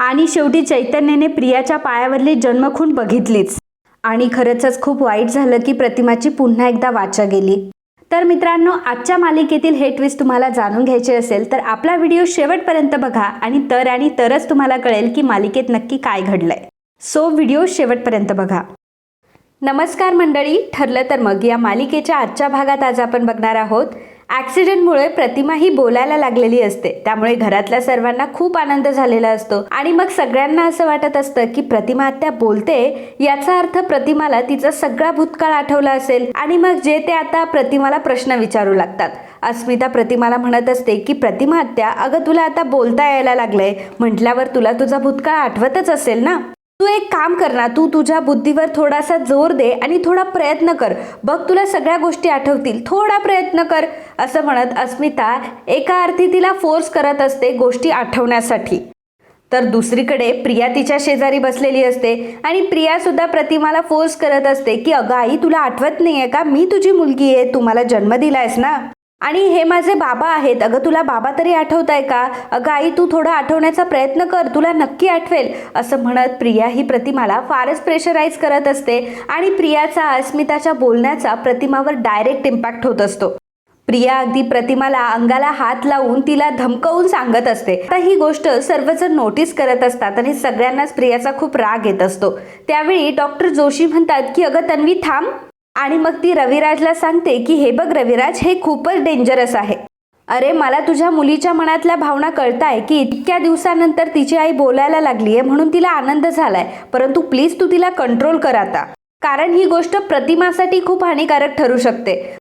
आणि शेवटी चैतन्याने प्रियाच्या पायावरली जन्मखून बघितलीच. आणि खरंच खूप वाईट झालं की प्रतिमाची पुन्हा एकदा वाचा गेली. तर मित्रांनो आजच्या मालिकेतील हे ट्विस्ट तुम्हाला जाणून घ्यायचे असेल तर आपला व्हिडिओ शेवटपर्यंत बघा आणि तर आणि तरच तुम्हाला कळेल की मालिकेत नक्की काय घडलंय. सो व्हिडिओ शेवटपर्यंत बघा. नमस्कार मंडळी ठरलं तर मग या मालिकेच्या आजच्या भागात आज आपण बघणार आहोत ॲक्सिडेंटमुळे प्रतिमा ही बोलायला लागलेली असते. त्यामुळे घरातल्या सर्वांना खूप आनंद झालेला असतो. आणि मग सगळ्यांना असं वाटत असतं की प्रतिमा आत्या बोलते? याचा अर्थ प्रतिमाला तिचा सगळा भूतकाळ आठवला असेल. आणि मग जे ते आता प्रतिमाला प्रश्न विचारू लागतात. अस्मिता प्रतिमाला म्हणत असते की प्रतिमा आत्या अगं तुला आता बोलता यायला लागलंय. म्हटल्यावर तुला तुझा भूतकाळ आठवतच असेल ना? तू एक काम कर ना तू तुझ्या बुद्धीवर थोडासा जोर दे आणि थोडा प्रयत्न कर. बघ तुला सगळ्या गोष्टी आठवतील. थोडा प्रयत्न कर असं म्हणत अस्मिता एका अर्थी तिला फोर्स करत असते गोष्टी आठवण्यासाठी. तर दुसरीकडे प्रिया तिच्या शेजारी बसलेली असते आणि प्रिया सुद्धा प्रतिमाला फोर्स करत असते की अगं आई तुला आठवत नाही आहे का? मी तुझी मुलगी आहे. तू मला जन्म आहेस ना? आणि हे माझे बाबा आहेत. अगं तुला बाबा तरी आठवत आहे का? अगं आई तू थोडा आठवण्याचा प्रयत्न कर. तुला नक्की आठवेल. असं म्हणत प्रिया ही प्रतिमाला फारच प्रेशराईज करत असते आणि प्रियाचा अस्मिताच्या बोलण्याचा प्रतिमावर डायरेक्ट इम्पॅक्ट होत असतो. प्रिया अगदी प्रतिमाला अंगाला हात लावून तिला धमकवून सांगत असते. आता ही गोष्ट सर्वजण नोटीस करत असतात आणि सगळ्यांनाच प्रियाचा खूप राग येत असतो. त्यावेळी डॉक्टर जोशी म्हणतात की अगं तन्वी थांब. आणि मग ती रविराजला सांगते की हे बघ रविराज हे खूपच डेंजरस आहे. अरे मला तुझ्या मुलीच्या मनातल्या भावना कळताय की इतक्या दिवसानंतर तिची आई बोलायला लागली आहे म्हणून तिला आनंद झालाय. परंतु प्लीज तू तिला कंट्रोल कर आता. कारण ही गोष्ट प्रतिमासाठी खूप हानिकारक ठरू शकते.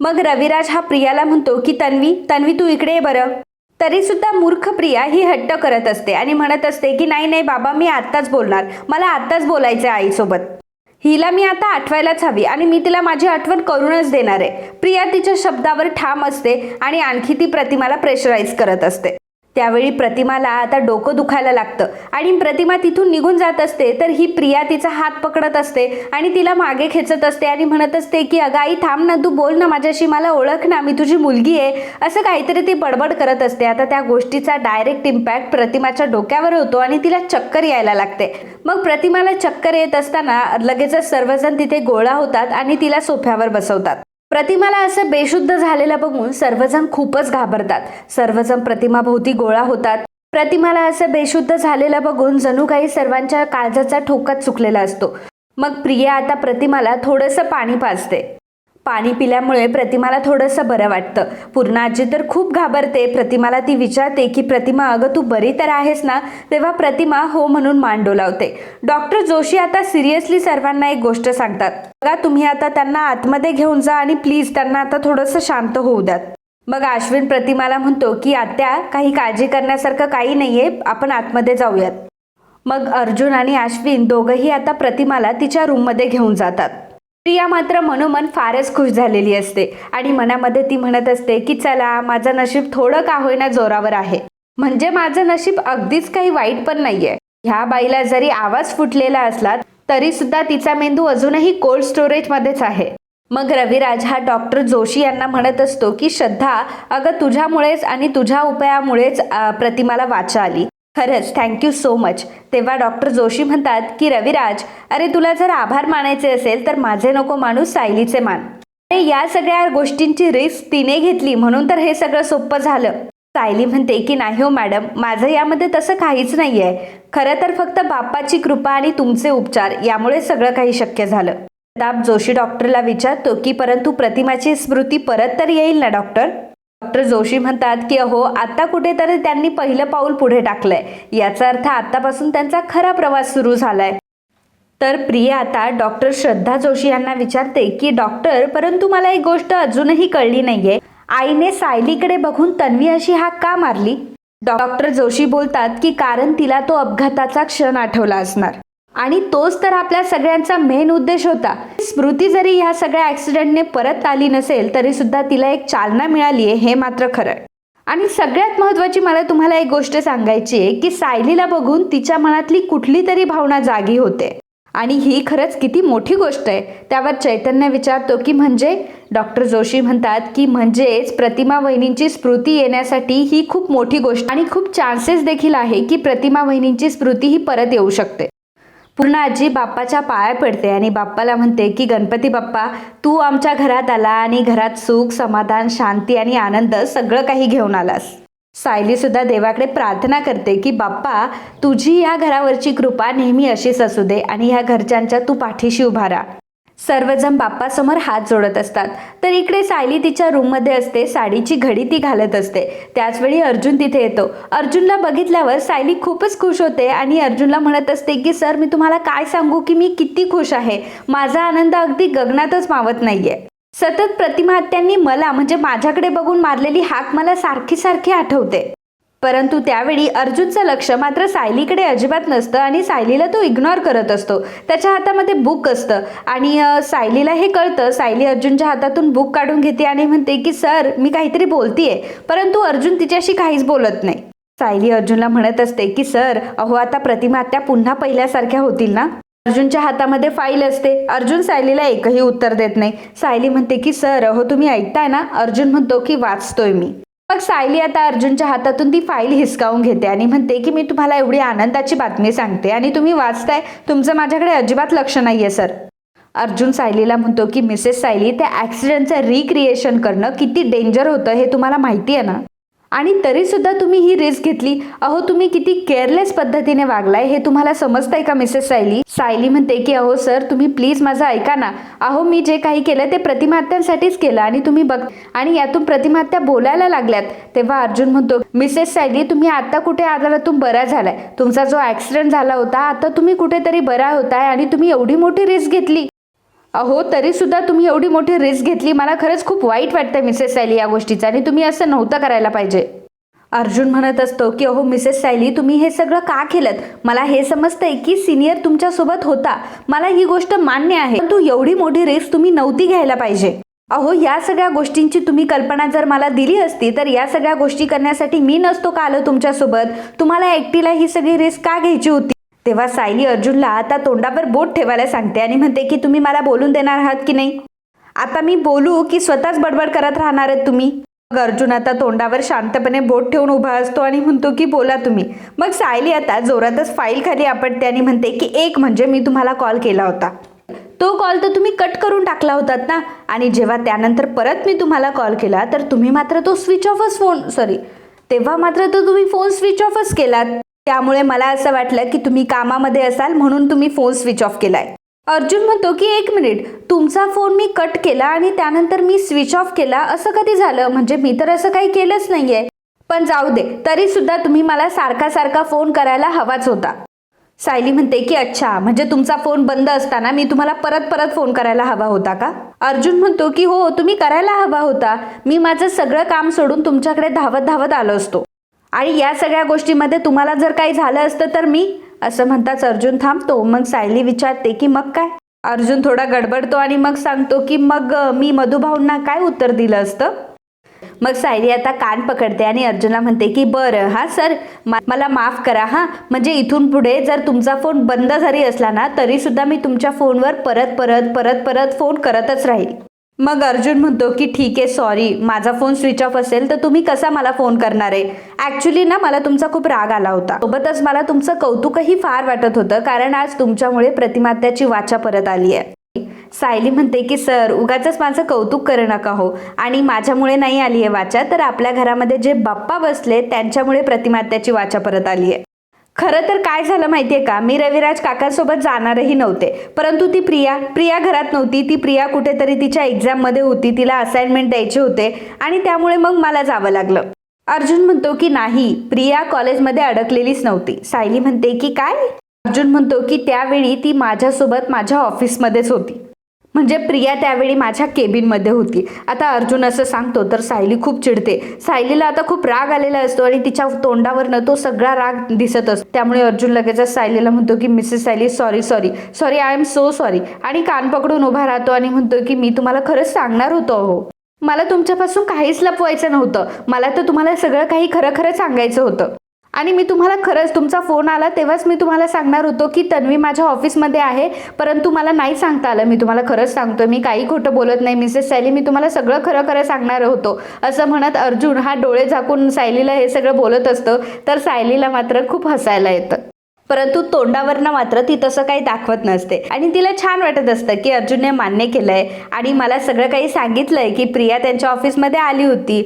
मग रविराज हा प्रियाला म्हणतो की तन्वी तन्वी तू इकडे ये बरं. तरी सुद्धा मूर्ख प्रिया ही हट्ट करत असते आणि म्हणत असते की नाही नाही बाबा मी आत्ताच बोलणार. मला आत्ताच बोलायचं आहे आईसोबत. हिला मी आता आठवायलाच हवी आणि मी तिला माझी आठवण करूनच देणार आहे. प्रिया तिच्या शब्दावर ठाम असते आणि आणखी ती प्रतिमाला प्रेशराईज करत असते. त्यावेळी प्रतिमाला आता डोकं दुखायला लागतं. आणि प्रतिमा तिथून निघून जात असते तर ही प्रिया तिचा हात पकडत असते आणि तिला मागे खेचत असते आणि म्हणत असते की अगं आई थांब ना तू बोल ना माझ्याशी मला ओळख ना मी तुझी मुलगी आहे. असं काहीतरी ती बडबड करत असते. आता त्या गोष्टीचा डायरेक्ट इम्पॅक्ट प्रतिमाच्या डोक्यावर होतो आणि तिला चक्कर यायला लागते. मग प्रतिमाला चक्कर येत असताना लगेचच सर्वजण तिथे गोळा होतात आणि तिला सोफ्यावर बसवतात. प्रतिमाला असं बेशुद्ध झालेलं बघून सर्वजण खूपच घाबरतात. सर्वजण प्रतिमाभोवती गोळा होतात. प्रतिमाला असं बेशुद्ध झालेलं बघून जणू काही सर्वांच्या काळजाचा ठोकाच चुकलेला असतो. मग प्रिया आता प्रतिमाला थोडंसं पाणी पाजते. पाणी पिल्यामुळे प्रतिमाला थोडंसं बरं वाटतं. पूर्ण आजी तर खूप घाबरते. प्रतिमाला ती विचारते की प्रतिमा अगं तू बरी तर आहेस ना? तेव्हा प्रतिमा हो म्हणून मान डोलावते. डॉक्टर जोशी आता सिरियसली सर्वांना एक गोष्ट सांगतात. बघा तुम्ही आता त्यांना आतमध्ये घेऊन जा आणि प्लीज त्यांना आता थोडंसं शांत होऊ द्यात. मग अश्विन प्रतिमाला म्हणतो की आत्या काही काळजी करण्यासारखं काही नाहीये. आपण आतमध्ये जाऊयात. मग अर्जुन आणि अश्विन दोघंही आता प्रतिमाला तिच्या रूममध्ये घेऊन जातात. प्रिया मात्र मनोमन फारच खुश झालेली असते आणि मनामध्ये ती म्हणत असते की चला माझं नशीब थोडं का होईना जोरावर आहे. म्हणजे माझं नशीब अगदीच काही वाईट पण नाहीये. ह्या बाईला जरी आवाज फुटलेला असला तरी सुद्धा तिचा मेंदू अजूनही कोल्ड स्टोरेजमध्येच आहे. मग रविराज हा डॉक्टर जोशी यांना म्हणत असतो की श्रद्धा अगं तुझ्यामुळेच आणि तुझ्या उपायामुळेच प्रतिमाला वाचा आली. खरंच थँक्यू सो मच तेव्हा डॉक्टर जोशी म्हणतात की रविराज अरे तुला जर आभार मानायचे असेल तर माझे नको माणूस सायलीचे मान. अरे या सगळ्या गोष्टींची रिस्क तिने घेतली म्हणून तर हे सगळं सोपं झालं. सायली म्हणते की नाही हो मॅडम माझं यामध्ये तसं काहीच नाही आहे खरं तर फक्त बाप्पाची कृपा आणि तुमचे उपचार यामुळे सगळं काही शक्य झालं. प्रताप जोशी डॉक्टरला विचारतो की परंतु प्रतिमाची स्मृती परत तर येईल ना डॉक्टर डॉक्टर जोशी म्हणतात की अहो आता कुठेतरी त्यांनी पहिलं पाऊल पुढे टाकलंय. याचा अर्थ आतापासून त्यांचा खरा प्रवास सुरू झालाय. तर प्रिया आता डॉक्टर श्रद्धा जोशी यांना विचारते की डॉक्टर परंतु मला एक गोष्ट अजूनही कळली नाहीये. आईने सायलीकडे बघून तन्वी अशी हाक का मारली? डॉक्टर जोशी बोलतात की कारण तिला तो अपघाताचा क्षण आठवला असणार. आणि तोच तर आपल्या सगळ्यांचा मेन उद्देश होता. स्मृती जरी ह्या सगळ्या ऍक्सिडेंटने परत आली नसेल तरी सुद्धा तिला एक चालना मिळाली आहे हे मात्र खरं आणि सगळ्यात महत्त्वाची मला तुम्हाला एक गोष्ट सांगायची आहे की सायलीला बघून तिच्या मनातली कुठली तरी भावना जागी होते. आणि ही खरंच किती मोठी गोष्ट आहे. त्यावर चैतन्य विचारतो की म्हणजे? डॉक्टर जोशी म्हणतात की म्हणजेच प्रतिमा वहिनींची स्मृती येण्यासाठी ही खूप मोठी गोष्ट आणि खूप चान्सेस देखील आहे की प्रतिमा वहिनींची स्मृती ही परत येऊ शकते. पूर्ण आजी बाप्पाच्या पाया पडते आणि बाप्पाला म्हणते की गणपती बाप्पा तू आमच्या घरात आला आणि घरात सुख समाधान शांती आणि आनंद सगळं काही घेऊन आलास. सायलीसुद्धा देवाकडे प्रार्थना करते की बाप्पा तुझी या घरावरची कृपा नेहमी अशीच असू दे आणि ह्या घरच्यांच्या तू पाठीशी उभा राहा. सर्वजण बाप्पासमोर हात जोडत असतात. तर इकडे सायली तिच्या रूममध्ये असते साडीची घडी ती घालत असते. त्याचवेळी अर्जुन तिथे येतो. अर्जुनला बघितल्यावर सायली खूपच खुश होते आणि अर्जुनला म्हणत असते की सर मी तुम्हाला काय सांगू की मी किती खुश आहे? माझा आनंद अगदी गगनातच मावत नाहीये. सतत प्रतिमा हत्यांनी मला म्हणजे माझ्याकडे बघून मारलेली हाक मला सारखी सारखी आठवते. परंतु त्यावेळी अर्जुनचं लक्ष मात्र सायलीकडे अजिबात नसतं आणि सायलीला तो इग्नोर करत असतो. त्याच्या हातामध्ये बुक असतं. आणि सायलीला हे कळतं. सायली अर्जुनच्या हातातून बुक काढून घेते आणि म्हणते की सर मी काहीतरी बोलतीये. परंतु अर्जुन तिच्याशी काहीच बोलत नाही. सायली अर्जुनला म्हणत असते की सर अहो आता प्रतिमा त्या पुन्हा पहिल्यासारख्या होतील ना? अर्जुनच्या हातामध्ये फाईल असते. अर्जुन सायलीला एकही उत्तर देत नाही. सायली म्हणते की सर अहो तुम्ही ऐकताय ना? अर्जुन म्हणतो की वाचतोय मी. मग सायली आता अर्जुनच्या हातातून ती फाईल हिसकावून घेते आणि म्हणते की मी तुम्हाला एवढी आनंदाची बातमी सांगते आणि तुम्ही वाचताय तुमचं माझ्याकडे अजिबात लक्ष नाही आहे सर. अर्जुन सायलीला म्हणतो की मिसेस सायली त्या ॲक्सिडेंटचं रिक्रिएशन करणं किती डेंजर होतं हे तुम्हाला माहिती आहे ना? आणि तरीसुद्धा तुम्ही ही रिस्क घेतली. अहो तुम्ही किती केअरलेस पद्धतीने वागलाय हे तुम्हाला समजतंय का मिसेस सायली सायली म्हणते की अहो सर तुम्ही प्लीज माझं ऐका ना. अहो मी जे काही केलं ते प्रतिमात्यांसाठीच केलं आणि तुम्ही बघ आणि यातून प्रतिमात्या बोलायला लागल्यात. तेव्हा अर्जुन म्हणतो मिसेस सायली तुम्ही आता कुठे आजारातून बरा झालाय? तुमचा जो ऍक्सिडेंट झाला होता आता तुम्ही कुठेतरी बरा होताय आणि तुम्ही एवढी मोठी रिस्क घेतली. अहो तरीसुद्धा तुम्ही एवढी मोठी रिस्क घेतली. मला खरंच खूप वाईट वाटतं मिसेस सायली या गोष्टीचं आणि तुम्ही असं नव्हतं करायला पाहिजे. अर्जुन म्हणत असतो की अहो मिसेस सायली तुम्ही हे सगळं का केलं मला हे समजतंय की सिनियर तुमच्यासोबत होता. मला ही गोष्ट मान्य आहे. परंतु एवढी मोठी रिस्क तुम्ही नव्हती घ्यायला पाहिजे. अहो या सगळ्या गोष्टींची तुम्ही कल्पना जर मला दिली असती तर या सगळ्या गोष्टी करण्यासाठी मी नसतो का आलो तुमच्यासोबत? तुम्हाला एकटीला ही सगळी रिस्क का घ्यायची होती? तेव्हा सायली अर्जुनला आता तोंडावर बोट ठेवायला सांगते आणि म्हणते की तुम्ही मला बोलून देणार आहात की नाही? आता मी बोलू की स्वतःच बडबड करत राहणार आहेत तुम्ही. मग अर्जुन आता तोंडावर शांतपणे बोट ठेवून उभा असतो आणि म्हणतो की बोला तुम्ही. मग सायली आता जोरातच फाईल खाली आपटते आणि म्हणते की एक म्हणजे मी तुम्हाला कॉल केला होता. तो कॉल तर तुम्ही कट करून टाकला होतात ना? आणि जेव्हा त्यानंतर परत मी तुम्हाला कॉल केला तर तुम्ही मात्र तो स्विच ऑफच फोन सॉरी तेव्हा मात्र तो तुम्ही फोन स्विच ऑफच केलात. त्यामुळे मला असं वाटलं की तुम्ही कामामध्ये असाल म्हणून तुम्ही फोन स्विच ऑफ केलाय. अर्जुन म्हणतो की एक मिनिट तुमचा फोन मी कट केला आणि त्यानंतर मी स्विच ऑफ केला. असं कधी झालं? म्हणजे मी तर असं काही केलंच नाहीये. पण जाऊ दे. तरी सुद्धा तुम्ही मला सारखा सारखा फोन करायला हवाच होता. सायली म्हणते की अच्छा. म्हणजे तुमचा फोन बंद असताना मी तुम्हाला परत परत फोन करायला हवा होता का? अर्जुन म्हणतो की हो. तुम्ही करायला हवा होता. मी माझं सगळं काम सोडून तुमच्याकडे धावत धावत आलो असतो. आणि या सगळ्या गोष्टीमध्ये तुम्हाला जर काही झालं असतं तर मी असं म्हणताच अर्जुन थांबतो. मग सायली विचारते की मग काय? अर्जुन थोडा गडबडतो आणि मग सांगतो की मग मी मधुभाऊंना काय उत्तर दिलं असतं? मग सायली आता कान पकडते आणि अर्जुनला म्हणते की बरं हा सर मा- मला माफ करा हा. म्हणजे इथून पुढे जर तुमचा फोन बंद जरी असला ना तरी सुद्धा मी तुमच्या फोनवर परत परत परत परत फोन करतच राहील. मग अर्जुन म्हणतो की ठीक आहे सॉरी माझा फोन स्विच ऑफ असेल तर तुम्ही कसा मला फोन करणार आहे? ॲक्च्युली ना मला तुमचा खूप राग आला होता. सोबतच मला तुमचं कौतुकही फार वाटत होतं कारण आज तुमच्यामुळे प्रतिमात्याची वाचा परत आली आहे. सायली म्हणते की सर उगाच माझं कौतुक करू नका हो. आणि माझ्यामुळे नाही आली आहे वाचा तर आपल्या घरामध्ये जे बाप्पा बसले त्यांच्यामुळे प्रतिमात्याची वाचा परत आली आहे. खरं तर काय झालं माहितीये का? मी रविराज काकांसोबत जाणारही नव्हते. परंतु ती प्रिया प्रिया घरात नव्हती. ती प्रिया कुठेतरी तिच्या एक्झाममध्ये होती. तिला असाइनमेंट द्यायचे होते आणि त्यामुळे मग मला जावं लागलं. अर्जुन म्हणतो की नाही प्रिया कॉलेजमध्ये अडकलेलीच नव्हती. सायली म्हणते की काय? अर्जुन म्हणतो की त्यावेळी ती माझ्यासोबत माझ्या ऑफिसमध्येच होती. म्हणजे प्रिया त्यावेळी माझ्या केबिनमध्ये होती. आता अर्जुन असं सांगतो तर सायली खूप चिडते. सायलीला आता खूप राग आलेला असतो आणि तिच्या तोंडावरनं तो सगळा राग दिसत असतो. त्यामुळे अर्जुन लगेचच सायलीला म्हणतो की Mrs Sayali sorry sorry. Sorry I am so sorry. आणि कान पकडून उभा राहतो आणि म्हणतो की मी तुम्हाला खरंच सांगणार होतो हो मला तुमच्यापासून काहीच लपवायचं नव्हतं. मला तर तुम्हाला सगळं काही खरं खरं सांगायचं होतं. आणि मी तुम्हाला खरंच तुमचा फोन आला तेव्हाच मी तुम्हाला सांगणार होतो की तन्वी माझ्या ऑफिसमध्ये आहे परंतु मला नाही सांगता आलं. मी तुम्हाला खरंच सांगतो मी काही खोटं बोलत नाही. मिसेस सायली मी तुम्हाला सगळं खरं खरं सांगणार होतो. असं म्हणत अर्जुन हा डोळे झाकून सायलीला हे सगळं बोलत असतं तर सायलीला मात्र खूप हसायला येतं. परंतु तोंडावरनं मात्र ती तसं काही दाखवत नसते. आणि तिला छान वाटत असतं की अर्जुनने मान्य केलंय. आणि मला सगळं काही सांगितलंय की प्रिया त्यांच्या ऑफिसमध्ये आली होती.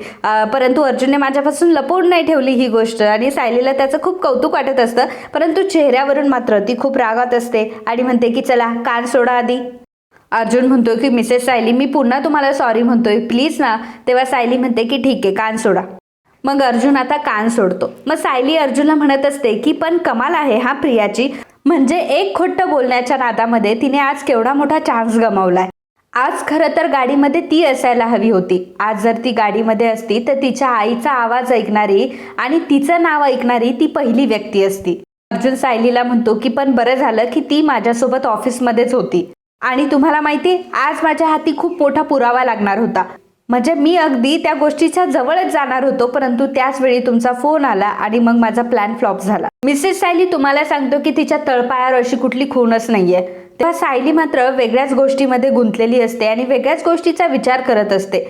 परंतु अर्जुनने माझ्यापासून लपवून नाही ठेवली ही गोष्ट. आणि सायलीला त्याचं खूप कौतुक वाटत असतं. परंतु चेहऱ्यावरून मात्र ती खूप रागात असते. आणि म्हणते की चला कान सोडा आधी. अर्जुन म्हणतोय की मिसेस सायली मी पुन्हा तुम्हाला सॉरी म्हणतोय. प्लीज ना. तेव्हा सायली म्हणते की ठीक आहे कान सोडा. मग अर्जुन आता कान सोडतो. मग सायली अर्जुनला म्हणत असते की पण कमाल आहे हा प्रियाची. म्हणजे एक खोट्ट बोलण्याच्या नादामध्ये तिने आज केवढा मोठा चान्स गमावलाय. आज खरं तर गाडीमध्ये ती असायला हवी होती. आज जर ती गाडीमध्ये असती तर तिच्या आईचा आवाज ऐकणारी आणि तिचं नाव ऐकणारी ती पहिली व्यक्ती असती. अर्जुन सायलीला म्हणतो की पण बरं झालं की ती माझ्यासोबत ऑफिसमध्येच होती. आणि तुम्हाला माहिती आज माझ्या हाती खूप मोठा पुरावा लागणार होता. म्हणजे मी अगदी त्या गोष्टीच्या जवळच जाणार होतो परंतु त्याच वेळी तुमचा फोन आला आणि मग माझा प्लॅन फ्लॉप झाला. मिसेस सायली तुम्हाला सांगतो की तिच्या तळपायावर अशी कुठली खूणच नाहीये. तेव्हा सायली मात्र वेगळ्याच गोष्टीमध्ये गुंतलेली असते आणि वेगळ्याच गोष्टीचा विचार करत असते.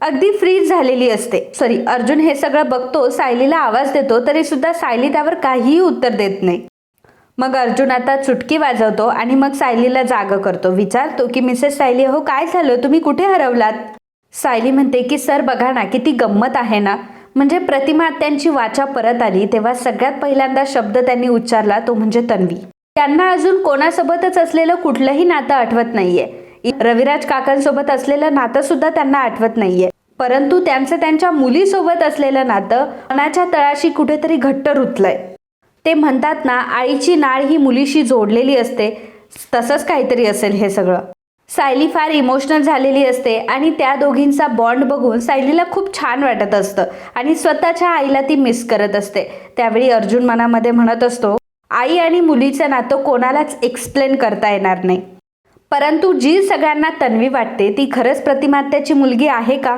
अगदी फ्रीज झालेली असते. सॉरी अर्जुन हे सगळं बघतो सायलीला आवाज देतो तरी सुद्धा सायली त्यावर काहीही उत्तर देत नाही. मग अर्जुन आता चुटकी वाजवतो आणि मग सायलीला जाग करतो. विचारतो की मिसेस सायली हो काय झालं? तुम्ही कुठे हरवलात? सायली म्हणते की सर बघा ना किती गंमत आहे ना. म्हणजे प्रतिमा त्यांची वाचा परत आली तेव्हा सगळ्यात पहिल्यांदा शब्द त्यांनी उच्चारला तो म्हणजे तन्वी. त्यांना अजून कोणासोबतच असलेलं कुठलंही नातं आठवत नाहीये. रविराज काकांसोबत असलेलं नातं सुद्धा त्यांना आठवत नाहीये. परंतु त्यांचं त्यांच्या मुलीसोबत असलेलं नातं मनाच्या तळाशी कुठेतरी घट्ट रुतलंय. ते म्हणतात ना आईची नाळ ही मुलीशी जोडलेली असते. तसंच काहीतरी असेल हे सगळं. सायली फार इमोशनल झालेली असते आणि त्या दोघींचा बॉन्ड बघून सायलीला खूप छान वाटत असतं आणि स्वतःच्या आईला ती मिस करत असते. त्यावेळी अर्जुन मनामध्ये म्हणत असतो आई आणि मुलीचं नातं कोणालाच एक्सप्लेन करता येणार नाही. परंतु जी सगळ्यांना तन्वी वाटते ती खरंच प्रतिमात्याची मुलगी आहे का?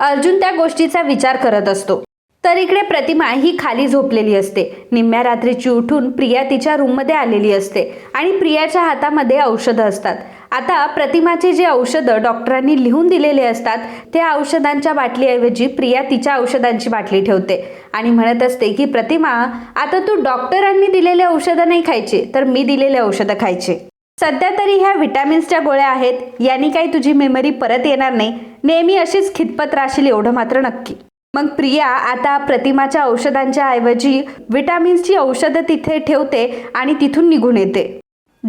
अर्जुन त्या गोष्टीचा विचार करत असतो. तर इकडे प्रतिमा ही खाली झोपलेली असते. निम्म्या रात्रीची उठून प्रिया तिच्या रूममध्ये आलेली असते आणि प्रियाच्या हातामध्ये औषधं असतात. आता प्रतिमाचे जे औषधं डॉक्टरांनी लिहून दिलेले असतात त्या औषधांच्या बाटलीऐवजी प्रिया तिच्या औषधांची बाटली ठेवते. आणि म्हणत असते की प्रतिमा आता तू डॉक्टरांनी दिलेले औषधं नाही खायचे तर मी दिलेले औषधं खायचे. सध्या तरी ह्या व्हिटॅमिन्सच्या गोळ्या आहेत यांनी काही तुझी मेमरी परत येणार नाही. नेहमी अशीच खितपत राहशील एवढं मात्र नक्की. मग प्रिया आता प्रतिमाच्या औषधांच्या ऐवजी व्हिटॅमिन्सची औषधं तिथे ठेवते आणि तिथून निघून येते.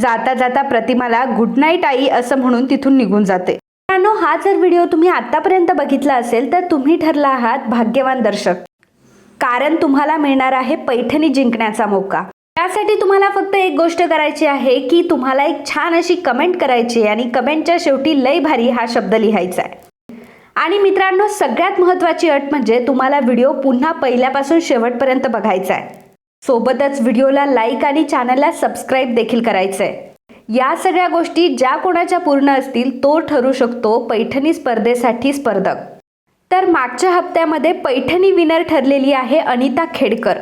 जाता जाता प्रतिमाला गुड नाईट आई असं म्हणून तिथून निघून जाते. मित्रांनो हा जर व्हिडिओ तुम्ही आतापर्यंत बघितला असेल तर तुम्ही ठरला आहात भाग्यवान दर्शक. कारण तुम्हाला मिळणार आहे पैठणी जिंकण्याचा मौका. त्यासाठी तुम्हाला फक्त एक गोष्ट करायची आहे की तुम्हाला एक छान अशी कमेंट करायची आहे आणि कमेंटच्या शेवटी लय भारी हा शब्द लिहायचा आहे. आणि मित्रांनो सगळ्यात महत्त्वाची अट म्हणजे तुम्हाला व्हिडिओ पुन्हा पहिल्यापासून शेवटपर्यंत बघायचा आहे. सोबतच व्हिडिओला लाईक आणि चॅनलला सबस्क्राईब देखील करायचं आहे या सगळ्या गोष्टी ज्या कोणाच्या पूर्ण असतील तो ठरू शकतो पैठणी स्पर्धेसाठी स्पर्धक. तर मागच्या हप्त्यामध्ये पैठणी विनर ठरलेली आहे अनिता खेडकर.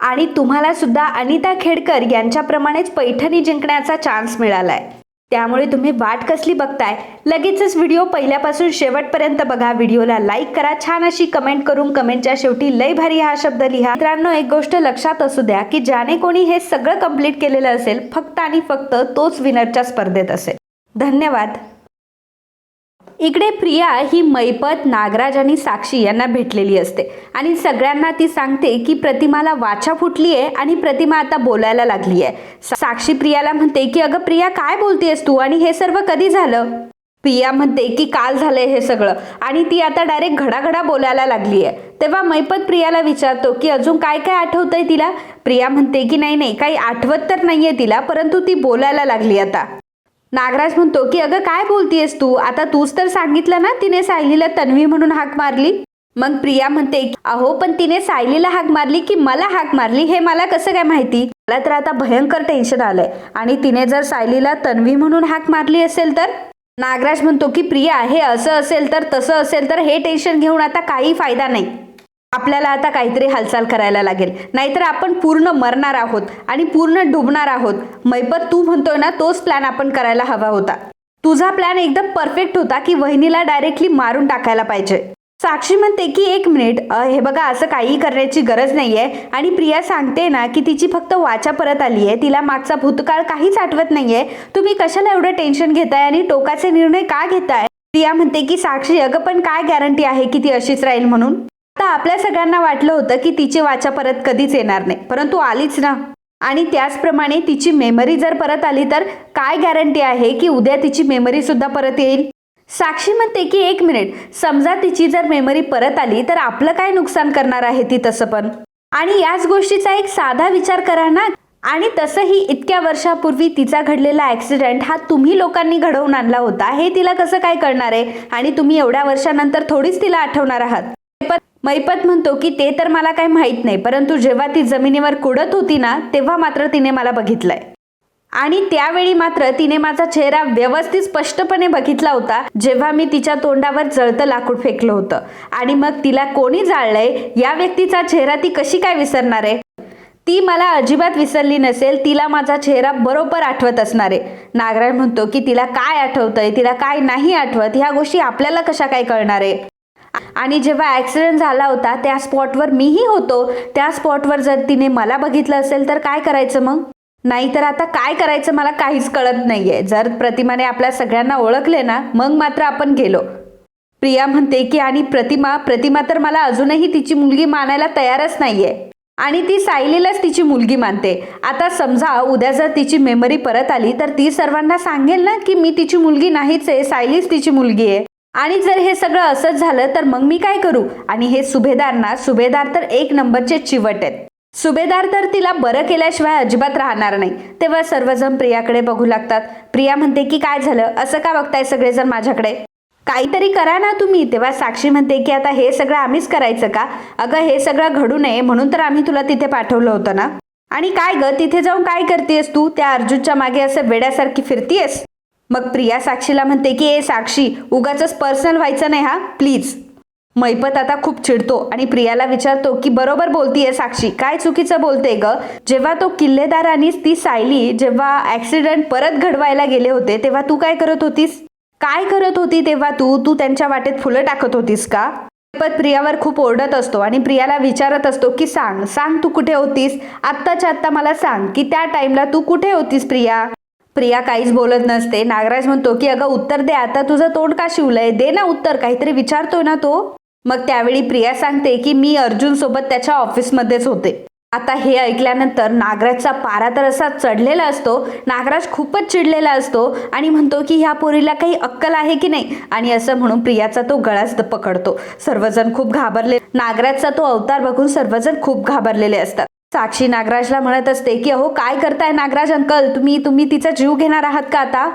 आणि तुम्हाला सुद्धा अनिता खेडकर यांच्याप्रमाणेच पैठणी जिंकण्याचा चान्स मिळालाय. त्यामुळे तुम्ही वाट कसली बघताय? लगेचच व्हिडिओ पहिल्यापासून शेवटपर्यंत बघा. व्हिडिओला लाईक करा. छान अशी कमेंट करून कमेंटच्या शेवटी लय भारी हा शब्द लिहा. मित्रांनो एक गोष्ट लक्षात असू द्या की ज्याने कोणी हे सगळं कंप्लीट केलेलं असेल फक्त आणि फक्त तोच विनरच्या स्पर्धेत असेल. धन्यवाद. इकडे प्रिया ही मैपत नागराज आणि साक्षी यांना भेटलेली असते. आणि सगळ्यांना ती सांगते की प्रतिमाला वाचा फुटली आहे आणि प्रतिमा आता बोलायला लागली आहे साक्षी प्रियाला म्हणते की अगं प्रिया काय बोलतेस तू? आणि हे सर्व कधी झालं? प्रिया म्हणते की काल झालंय हे सगळं. आणि ती आता डायरेक्ट घडाघडा बोलायला लागली आहे तेव्हा मैपत प्रियाला विचारतो की अजून काय काय आठवतंय तिला? प्रिया म्हणते की नाही नाही काही आठवत तर नाहीये तिला परंतु ती बोलायला लागली आता. नागराज म्हणतो की अगं काय बोलतीयस तू? आता तूच तर सांगितलं ना तिने सायलीला तन्वी म्हणून हाक मारली. मग प्रिया म्हणते अहो पण तिने सायलीला हाक मारली की मला हाक मारली? हे मला कसं काय माहिती? मला तर आता भयंकर टेन्शन आलंय. आणि तिने जर सायलीला तन्वी म्हणून हाक मारली असेल तर? नागराज म्हणतो की प्रिया हे असं असेल तर तसं असेल तर हे टेन्शन घेऊन आता काही फायदा नाही. आपल्याला आता काहीतरी हालचाल करायला लागेल. नाहीतर आपण पूर्ण मरणार आहोत आणि पूर्ण डुबणार आहोत. मैपत तू म्हणतोय ना तोच प्लॅन आपण करायला हवा होता. तुझा प्लॅन एकदम परफेक्ट होता की वहिनीला डायरेक्टली मारून टाकायला पाहिजे. साक्षी म्हणते की एक मिनिट हे बघा असं काही करण्याची गरज नाहीये. आणि प्रिया सांगते ना की तिची फक्त वाचा परत आली आहे तिला मागचा भूतकाळ काहीच आठवत नाहीये. तुम्ही कशाला एवढं टेन्शन घेताय आणि टोकाचे निर्णय का घेताय? प्रिया म्हणते की साक्षी अगं पण काय गॅरंटी आहे की ती अशीच राहील म्हणून? आता आपल्या सगळ्यांना वाटलं होतं की तिची वाचा परत कधीच येणार नाही. परंतु आलीच ना. आणि त्याचप्रमाणे तिची मेमरी जर परत आली तर काय गॅरंटी आहे की उद्या तिची मेमरी सुद्धा परत येईल? साक्षी म्हणते की एक मिनिट. समजा तिची जर मेमरी परत आली तर आपलं काय नुकसान करणार आहे ती तसं पण? आणि याच गोष्टीचा एक साधा विचार करा ना. आणि तसंही इतक्या वर्षापूर्वी तिचा घडलेला ॲक्सिडेंट हा तुम्ही लोकांनी घडवून आणला होता. हे तिला कसं काय कळणार आहे? आणि तुम्ही एवढ्या वर्षानंतर थोडीच तिला आठवणार आहात. मैपत म्हणतो की ते तर मला काही माहीत नाही परंतु जेव्हा ती जमिनीवर कुडत होती ना तेव्हा मात्र तिने मला बघितलंय. आणि त्यावेळी मात्र तिने माझा चेहरा व्यवस्थित स्पष्टपणे बघितला होता जेव्हा मी तिच्या तोंडावर जळतं लाकूड फेकलं होतं. आणि मग तिला कोणी जाळलंय? या व्यक्तीचा चेहरा ती कशी काय विसरणार आहे? ती मला अजिबात विसरली नसेल तिला माझा चेहरा बरोबर आठवत असणार. आहे नागराज म्हणतो की तिला काय आठवतंय तिला काय नाही आठवत ह्या गोष्टी आपल्याला कशा काय कळणार आहे? आणि जेव्हा ॲक्सिडेंट झाला होता त्या स्पॉटवर मीही होतो. त्या स्पॉटवर जर तिने मला बघितलं असेल तर काय करायचं मग? नाहीतर आता काय करायचं मला काहीच कळत नाहीये. जर प्रतिमाने आपल्या सगळ्यांना ओळखले ना मग मात्र आपण गेलो. प्रिया म्हणते की आणि प्रतिमा प्रतिमा तर मला अजूनही तिची मुलगी मानायला तयारच नाहीये. आणि ती सायलीलाच तिची मुलगी मानते. आता समजा उद्या जर तिची मेमरी परत आली तर ती सर्वांना सांगेल ना की मी तिची मुलगी नाहीच आहे सायलीच तिची मुलगी आहे. आणि जर हे सगळं असंच झालं तर मग मी काय करू? आणि हे सुभेदार ना सुभेदार तर एक नंबरचे चिवट आहेत. सुभेदार तर तिला बरं केल्याशिवाय अजिबात राहणार नाही. तेव्हा सर्वजण प्रियाकडे बघू लागतात. प्रिया म्हणते की काय झालं? असं का बघताय सगळेजण माझ्याकडे? काहीतरी करा ना तुम्ही. तेव्हा साक्षी म्हणते की आता हे सगळं आम्हीच करायचं का? अगं हे सगळं घडू नये म्हणून तर आम्ही तुला तिथे पाठवलं होतं ना? आणि काय ग? तिथे जाऊन काय करतेस तू? त्या अर्जुनच्या मागे असं वेड्यासारखी फिरतीयस? मग प्रिया साक्षीला म्हणते की ए साक्षी उगाच पर्सनल व्हायचं नाही हा प्लीज मैपत आता खूप चिडतो आणि प्रियाला विचारतो की बरोबर बोलतीये साक्षी काय चुकीचं बोलते ग? जेव्हा तो किल्लेदार आणि ती सायली जेव्हा ऍक्सिडेंट परत घडवायला गेले होते तेव्हा तू काय करत होतीस? काय करत होती तेव्हा तू? तू त्यांच्या वाटेत फुलं टाकत होतीस का? मैपत प्रियावर खूप ओरडत असतो आणि प्रियाला विचारत असतो की सांग सांग तू कुठे होतीस? आत्ताच्या आत्ता मला सांग की त्या टाईमला तू कुठे होतीस प्रिया? प्रिया काहीच बोलत नसते. नागराज म्हणतो की अगं उत्तर दे. आता तुझं तोंड का शिवलंय? दे ना उत्तर. काहीतरी विचारतोय ना तो. मग त्यावेळी प्रिया सांगते की मी अर्जुन सोबत त्याच्या ऑफिसमध्येच होते. आता हे ऐकल्यानंतर नागराजचा पारा तर असा चढलेला असतो. नागराज खूपच चिडलेला असतो आणि म्हणतो की ह्या पोरीला काही अक्कल आहे की नाही? आणि असं म्हणून प्रियाचा तो गळाच पकडतो. सर्वजण खूप घाबरले. नागराजचा तो अवतार बघून सर्वजण खूप घाबरलेले असतात. साक्षी नागराजला म्हणत असते की अहो काय करताय नागराज अंकल? तुम्ही तुम्ही तिचा जीव घेणार आहात का आता?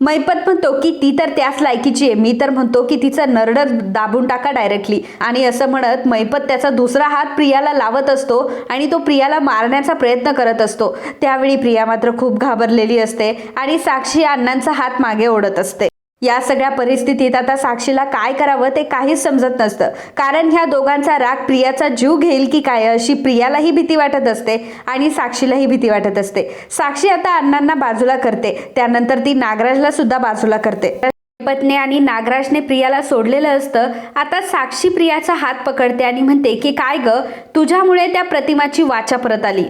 मैपत म्हणतो की ती तर त्याच लायकीची आहे. मी तर म्हणतो की तिचा नरड दाबून टाका डायरेक्टली आणि असं म्हणत मैपत त्याचा दुसरा हात प्रियाला लावत असतो आणि तो प्रियाला मारण्याचा प्रयत्न करत असतो. त्यावेळी प्रिया मात्र खूप घाबरलेली असते आणि साक्षी अण्णांचा हात मागे ओढत असते. या सगळ्या परिस्थितीत आता साक्षीला काय करावं ते काहीच समजत नसतं. कारण ह्या दोघांचा राग प्रियाचा जीव घेईल की काय अशी प्रियालाही भीती वाटत असते आणि साक्षीलाही भीती वाटत असते. साक्षी आता अण्णांना बाजूला करते. त्यानंतर ती नागराजला सुद्धा बाजूला करते. पत्नी आणि नागराजने प्रियाला सोडलेलं असतं. आता साक्षी प्रियाचा हात पकडते आणि म्हणते की काय ग? तुझ्यामुळे त्या प्रतिमाची वाचा परत आली.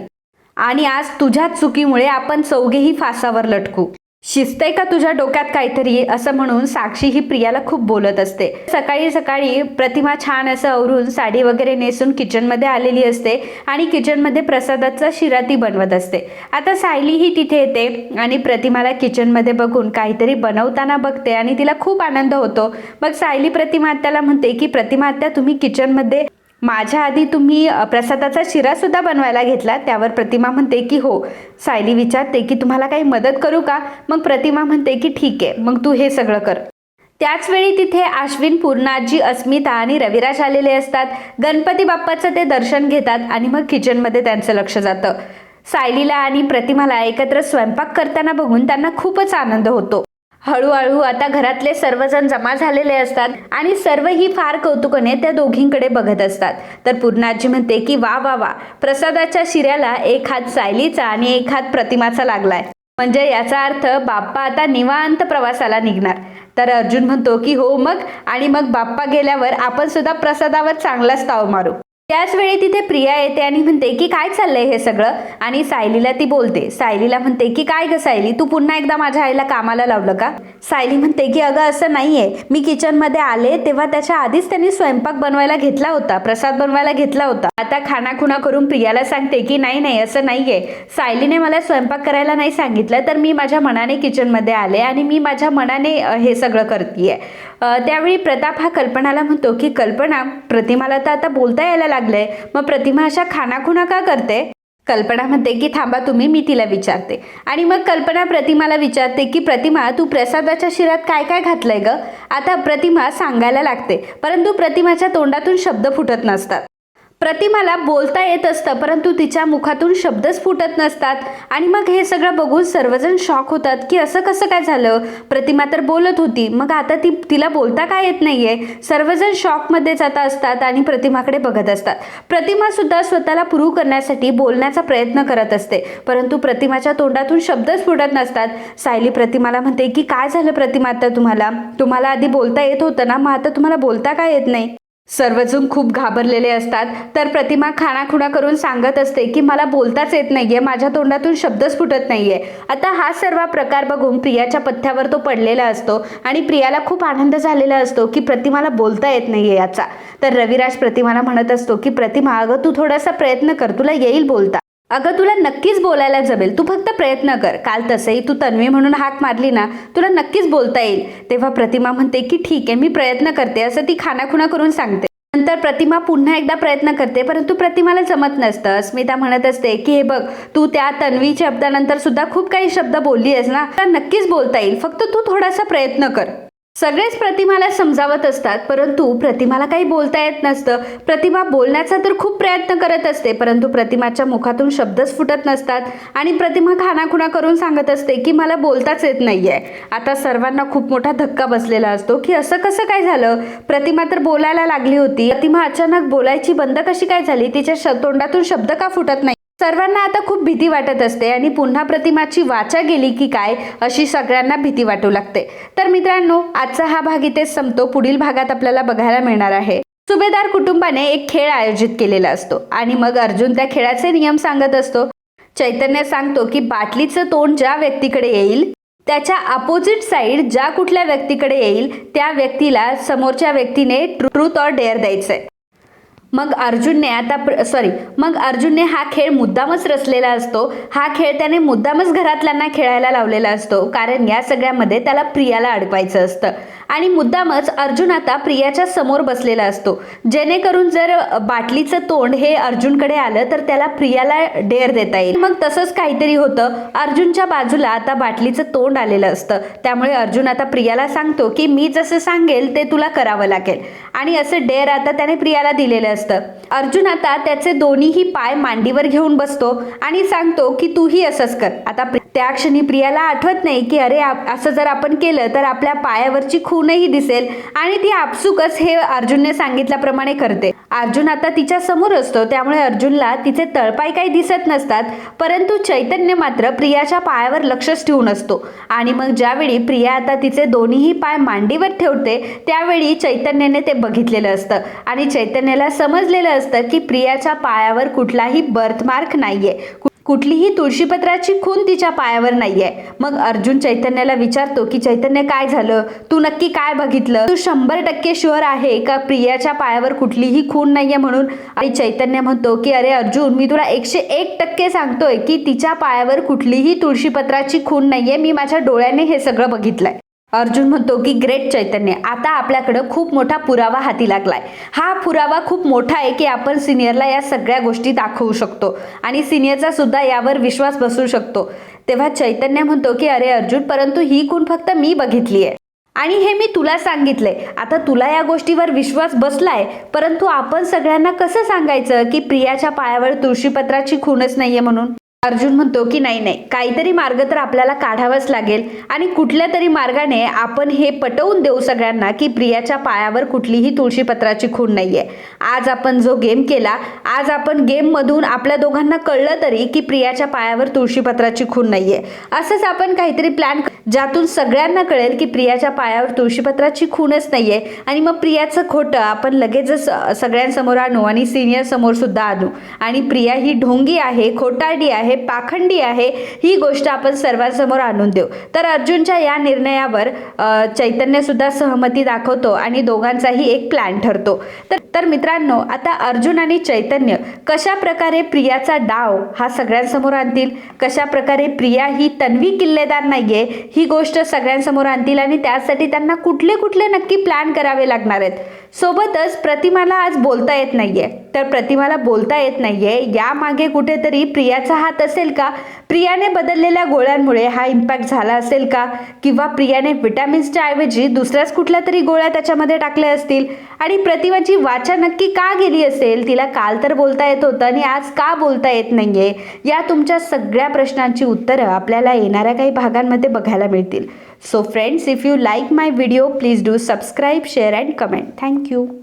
आणि आज तुझ्या चुकीमुळे आपण चौघेही फासावर लटकू. शिजतंय का तुझ्या डोक्यात काहीतरी? असं म्हणून साक्षी ही प्रियाला खूप बोलत असते. सकाळी सकाळी प्रतिमा छान असं आवरून साडी वगैरे नेसून किचनमध्ये आलेली असते आणि किचनमध्ये प्रसादाचा शिरा ती बनवत असते. आता सायली ही तिथे येते आणि प्रतिमाला किचनमध्ये बघून काहीतरी बनवताना बघते आणि तिला खूप आनंद होतो. मग सायली प्रतिमा आत्याला म्हणते की प्रतिमा आत्या तुम्ही किचनमध्ये माझ्या आधी तुम्ही प्रसादाचा शिरासुद्धा बनवायला घेतला. त्यावर प्रतिमा म्हणते की हो सायली विचारते की तुम्हाला काही मदत करू का? मग प्रतिमा म्हणते की ठीक आहे मग तू हे सगळं कर. त्याचवेळी तिथे आश्विन पूर्णाजी अस्मिता आणि रविराज आलेले असतात. गणपती बाप्पाचं ते दर्शन घेतात आणि मग किचनमध्ये त्यांचं लक्ष जातं. सायलीला आणि प्रतिमाला एकत्र स्वयंपाक करताना बघून त्यांना खूपच आनंद होतो. हळूहळू आता घरातले सर्वजण जमा झालेले असतात आणि सर्व ही फार कौतुकाने त्या दोघींकडे बघत असतात. तर पूर्णाजी म्हणते की वा वा वा प्रसादाच्या शिऱ्याला एक हात सायलीचा आणि एक हात प्रतिमाचा लागलाय. म्हणजे याचा अर्थ बाप्पा आता निवांत प्रवासाला निघणार. तर अर्जुन म्हणतो की हो मग. आणि मग बाप्पा गेल्यावर आपण सुद्धा प्रसादावर चांगलाच ताव मारू. त्याच वेळी तिथे प्रिया येते आणि म्हणते की काय चाललंय हे सगळं? आणि सायलीला ती बोलते. सायलीला म्हणते की काय ग सायली तू पुन्हा एकदा माझ्या आईला कामाला लावलं का? सायली म्हणते की अगं असं नाहीये. मी किचनमध्ये आले तेव्हा त्याच्या आधीच त्यांनी स्वयंपाक बनवायला घेतला होता प्रसाद बनवायला घेतला होता. आता खाणाखुणा करून प्रियाला सांगते की नाही नाही असं नाहीये. सायलीने मला स्वयंपाक करायला नाही सांगितलं तर मी माझ्या मनाने किचनमध्ये आले आणि मी माझ्या मनाने हे सगळं करतीये. त्यावेळी प्रताप हा कल्पनाला म्हणतो की कल्पना प्रतिमाला तर आता बोलता यायला लागलंय मग प्रतिमा अशा खानाखुणा का करते? कल्पना म्हणते की थांबा तुम्ही मी तिला विचारते. आणि मग कल्पना प्रतिमाला विचारते की प्रतिमा तू प्रसादाच्या शिरात काय काय घातलंय ग? आता प्रतिमा सांगायला लागते परंतु प्रतिमाच्या तोंडातून शब्द फुटत नसतात. प्रतिमाला बोलता येत असतं परंतु तिच्या मुखातून शब्दच फुटत नसतात. आणि मग हे सगळं बघून सर्वजण शॉक होतात की असं कसं काय झालं? प्रतिमा तर बोलत होती. मग आता ती तिला बोलता काय येत नाहीये? सर्वजण शॉकमध्ये जाता असतात आणि प्रतिमाकडे बघत असतात. प्रतिमा सुद्धा स्वतःला प्रूव्ह करण्यासाठी बोलण्याचा प्रयत्न करत असते. परंतु प्रतिमाच्या तोंडातून शब्दच फुटत नसतात. सायली प्रतिमाला म्हणते की काय झालं प्रतिमा आता तुम्हाला? तुम्हाला आधी बोलता येत होतं ना? मग आता तुम्हाला बोलता काय येत नाही? सर्वजण खूप घाबरलेले असतात. तर प्रतिमा खाणाखुणा करून सांगत असते की मला बोलताच येत नाहीये. माझ्या तोंडातून शब्दच फुटत नाहीये. आता हा सर्व प्रकार बघून प्रियाच्या पथ्यावर तो पडलेला असतो आणि प्रियाला खूप आनंद झालेला असतो की प्रतिमाला बोलता येत नाहीये याचा. तर रविराज प्रतिमाला म्हणत असतो की प्रतिमा अगं तू थोडासा प्रयत्न कर. तुला येईल बोलता. अगं तुला नक्कीच बोलायला जमेल. तू फक्त प्रयत्न कर. काल तसंही तू तन्वी म्हणून हाक मारली ना तुला नक्कीच बोलता येईल. तेव्हा प्रतिमा म्हणते की ठीक आहे मी प्रयत्न करते. असं ती खानाखुणा करून सांगते. नंतर प्रतिमा पुन्हा एकदा प्रयत्न करते परंतु प्रतिमाला जमत नसतं. अस्मिता म्हणत असते की हे बघ तू त्या तन्वी शब्दानंतर सुद्धा खूप काही शब्द बोलली आहेस ना तुला नक्कीच बोलता येईल. फक्त तू थोडासा प्रयत्न कर. सगळेच प्रतिमाला समजावत असतात परंतु प्रतिमाला काही बोलता येत नसतं. प्रतिमा बोलण्याचा तर खूप प्रयत्न करत असते परंतु प्रतिमाच्या मुखातून शब्दच फुटत नसतात आणि प्रतिमा खानाखुणा करून सांगत असते की मला बोलताच येत नाहीये. आता सर्वांना खूप मोठा धक्का बसलेला असतो की असं कसं काय झालं? प्रतिमा तर बोलायला लागली होती. प्रतिमा अचानक बोलायची बंद कशी काय झाली? तिच्या तोंडातून शब्द का फुटत नाही? सर्वांना आता खूप भीती वाटत असते आणि पुन्हा प्रतिमाची वाचा गेली की काय अशी सगळ्यांना भीती वाटू लागते. तर मित्रांनो आजचा हा भाग इथेच संपतो. पुढील भागात आपल्याला बघायला मिळणार आहे. सुभेदार कुटुंबाने एक खेळ आयोजित केलेला असतो आणि मग अर्जुन त्या खेळाचे नियम सांगत असतो. चैतन्य सांगतो की बाटलीचं तोंड ज्या व्यक्तीकडे येईल त्याच्या अपोजिट साईड ज्या कुठल्या व्यक्तीकडे येईल त्या व्यक्तीला समोरच्या व्यक्तीने ट्रूथ और डेअर द्यायचंय. मग अर्जुनने आता सॉरी मग अर्जुनने हा खेळ मुद्दामच रचलेला असतो. हा खेळ त्याने मुद्दामच घरातल्यांना खेळायला लावलेला असतो. कारण या सगळ्यामध्ये त्याला प्रियाला अडकवायचं असतं. आणि मुद्दामच अर्जुन आता प्रियाच्या समोर बसलेला असतो. जेणेकरून जर बाटलीचं तोंड हे अर्जुनकडे आलं तर त्याला प्रियाला डेअर देता येईल. मग तसंच काहीतरी होतं. अर्जुनच्या बाजूला आता बाटलीचं तोंड आलेलं असतं. त्यामुळे अर्जुन आता प्रियाला सांगतो की मी जसं सांगेल ते तुला करावं लागेल. आणि असं डेअर आता त्याने प्रियाला दिलेलं असतं. अर्जुन आता त्याचे दोन्हीही पाय मांडीवर घेऊन बसतो आणि सांगतो की तूही असंच कर. आता त्या क्षणी प्रियाला आठवत नाही की अरे असं जर आपण केलं तर आपल्या पायावरची खूप होऊनही दिसेल. आणि ती आपसुकच हे अर्जुनने सांगितल्याप्रमाणे करते. अर्जुन आता तिच्या समोर असतो त्यामुळे अर्जुनला तिचे तळपाय काही दिसत नसतात परंतु चैतन्य मात्र प्रियाच्या पायावर लक्षच ठेवून असतो. आणि मग ज्यावेळी प्रिया आता तिचे दोन्हीही पाय मांडीवर ठेवते त्यावेळी चैतन्याने ते बघितलेलं असतं. आणि चैतन्याला समजलेलं असतं की प्रियाच्या पायावर कुठलाही बर्थमार्क नाहीये. कुठलीही तुळशीपत्राची खून तिच्या पायावर नाहीये. मग अर्जुन चैतन्याला विचारतो की चैतन्य काय झालं? तू नक्की काय बघितलं? तू शंभर टक्के शुअर आहे का प्रियाच्या पायावर कुठलीही खून नाहीये म्हणून? आणि चैतन्य म्हणतो की अरे अर्जुन मी तुला एकशे एक टक्के सांगतोय की तिच्या पायावर कुठलीही तुळशीपत्राची खून नाहीये. मी माझ्या डोळ्याने हे सगळं बघितलंय. अर्जुन म्हणतो की ग्रेट चैतन्य आता आपल्याकडं खूप मोठा पुरावा हाती लागलाय. हा पुरावा खूप मोठा आहे की आपण सिनियरला या सगळ्या गोष्टी दाखवू शकतो आणि सिनियरचा सुद्धा यावर विश्वास बसू शकतो. तेव्हा चैतन्य म्हणतो की अरे अर्जुन परंतु ही खूण फक्त मी बघितली आहे आणि हे मी तुला सांगितलंय. आता तुला या गोष्टीवर विश्वास बसलाय परंतु आपण सगळ्यांना कसं सांगायचं की प्रियाच्या पायावर तुळशीपत्राची खूणच नाहीये म्हणून? अर्जुन म्हणतो की नाही नाही काहीतरी मार्ग तर आपल्याला काढावाच लागेल आणि कुठल्या तरी मार्गाने आपण हे पटवून देऊ सगळ्यांना की प्रियाच्या पायावर कुठलीही तुळशीपत्राची खूण नाही आहे आज आपण जो गेम केला आज आपण गेममधून आपल्या दोघांना कळलं तरी की प्रियाच्या पायावर तुळशीपत्राची खूण नाही आहे असंच आपण काहीतरी प्लॅन ज्यातून सगळ्यांना कळेल की प्रियाच्या पायावर तुळशीपत्राची खूणच नाही आहे आणि मग प्रियाचं खोटं आपण लगेचच सगळ्यांसमोर आणू आणि सिनियर समोर सुद्धा आणू. आणि प्रिया ही ढोंगी आहे खोटारडी आहे पाखंडी आहे ही गोष्ट आपण सर्वांसमोर आणून देऊ. तर अर्जुनच्या या निर्णयावर चैतन्यसुद्धा चैतन्य सुद्धा सहमती दाखवतो आणि दोघांचाही एक प्लॅन ठरतो. तर तर मित्रांनो आता अर्जुन आणि चैतन्य कशा प्रकारे प्रियाचा डाव हा सगळ्यांसमोर आणतील? कशा प्रकारे प्रिया ही तन्वी किल्लेदार नाहीये ही गोष्ट सगळ्यांसमोर आणतील आणि त्यासाठी त्यांना कुठले कुठले नक्की प्लॅन करावे लागणार आहेत? सोबतच प्रतिमाला आज बोलता येत नाहीये. तर प्रतिमाला बोलता येत नाहीये. यामागे कुठेतरी प्रियाचा हात असेल का? प्रियाने बदललेल्या गोळ्यांमुळे हा इम्पॅक्ट झाला असेल का? किंवा प्रियाने विटॅमिन्सच्या ऐवजी दुसऱ्याच कुठल्या तरी गोळ्या त्याच्यामध्ये टाकल्या असतील? आणि प्रतिमाची वाचा नक्की का गेली असेल? तिला काल तर बोलता येत होतं आणि आज का बोलता येत नाहीये? या तुमच्या सगळ्या प्रश्नांची उत्तरं आपल्याला येणाऱ्या काही भागांमध्ये बघायला मिळतील. So friends, if you like my video, please do subscribe, share and comment. Thank you.